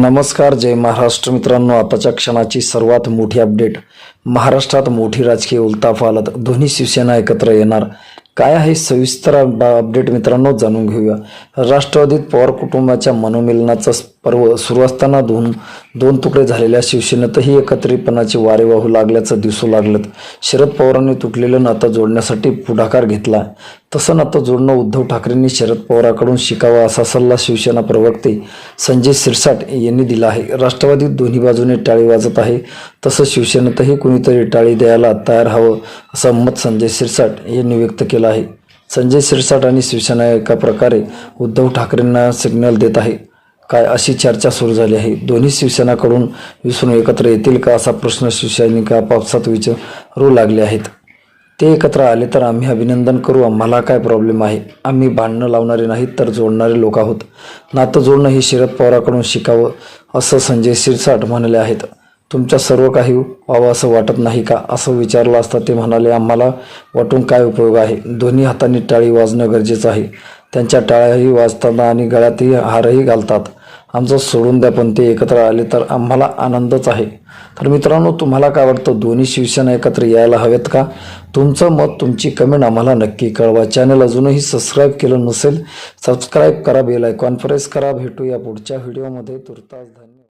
नमस्कार जय महाराष्ट्र मित्रांनो. आताच्या क्षणाची सर्वात मोठी अपडेट. महाराष्ट्रात मोठी राजकीय उलताफालत दोन्ही शिवसेना एकत्र येणार. काय आहे सविस्तर अपडेट मित्रांनो जाणून घेऊया. राष्ट्रवादीत पवार कुटुंबाच्या मनोमिलनाचं पर्व सुरू असताना दोन दोन तुकडे झालेल्या शिवसेनेतही एकत्रितपणाचे वारे वाहू लागल्याचं दिसू लागलं. शरद पवारांनी तुटलेलं नातं जोडण्यासाठी पुढाकार घेतला. तसं नातं जोडणं उद्धव ठाकरेंनी शरद पवाराकडून शिकावं असा सल्ला शिवसेना प्रवक्ते संजय सिरसाट यांनी दिला आहे. राष्ट्रवादीत दोन्ही बाजूने टाळी वाजत आहे. तसं शिवसेनेतही कुणीतरी टाळी द्यायला तयार हवं असं मत संजय सिरसाट यांनी व्यक्त केलं आहे. संजय सिरसाट आणि शिवसेना एका प्रकारे उद्धव ठाकरेंना सिग्नल देत आहे. काय अशी चर्चा सुरू झाली आहे? दोन्ही शिवसेनाकडून विसरून एकत्र येतील का असा प्रश्न शिवसैनिक आपापसात विचारू लागले आहेत. ते एकत्र आले तर आम्ही अभिनंदन करू. आम्हाला काय प्रॉब्लेम आहे? आम्ही भांडणं लावणारे नाहीत तर जोडणारे लोक आहोत. नातं जोडणं हे शरद पवाराकडून शिकावं असं संजय शिरसाट म्हणाले आहेत. तुमच्या सर्व काही व्हावं असं वाटत नाही का? असं विचारलं असता ते म्हणाले आम्हाला वाटून काय उपयोग आहे? दोन्ही हातांनी टाळी वाजणं गरजेचं आहे. त्यांच्या टाळ्याही वाजताना आणि गळ्यातही हारही घालतात. आमचं सोडून द्या पण ते एकत्र आले तर आम्हाला आनंदच आहे. तर मित्रांनो तुम्हाला काय वाटतं? दोन्ही शिवसेना एकत्र यायला हवेत का? तुमचं मत तुमची कमेंट आम्हाला नक्की कळवा. चॅनल अजूनही सबस्क्राईब केलं नसेल सबस्क्राईब करा बेल आयकॉन प्रेस करा. भेटूया पुढच्या व्हिडिओमध्ये तुर्तास धन्यवाद.